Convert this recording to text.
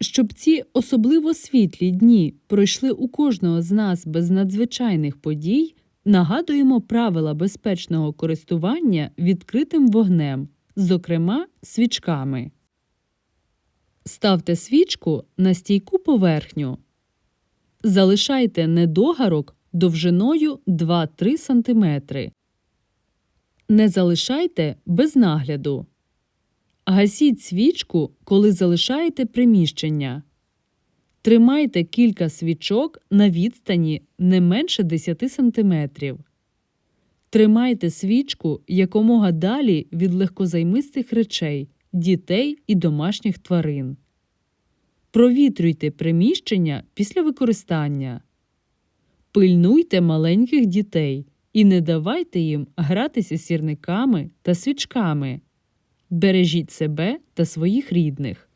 Щоб ці особливо світлі дні пройшли у кожного з нас без надзвичайних подій, нагадуємо правила безпечного користування відкритим вогнем, зокрема свічками. Ставте свічку на стійку поверхню. Залишайте недогарок довжиною 2-3 см. Не залишайте без нагляду. Гасіть свічку, коли залишаєте приміщення. Тримайте кілька свічок на відстані не менше 10 см. Тримайте свічку якомога далі від легкозаймистих речей, дітей і домашніх тварин. Провітрюйте приміщення після використання. Пильнуйте маленьких дітей і не давайте їм гратися сірниками та свічками. Бережіть себе та своїх рідних.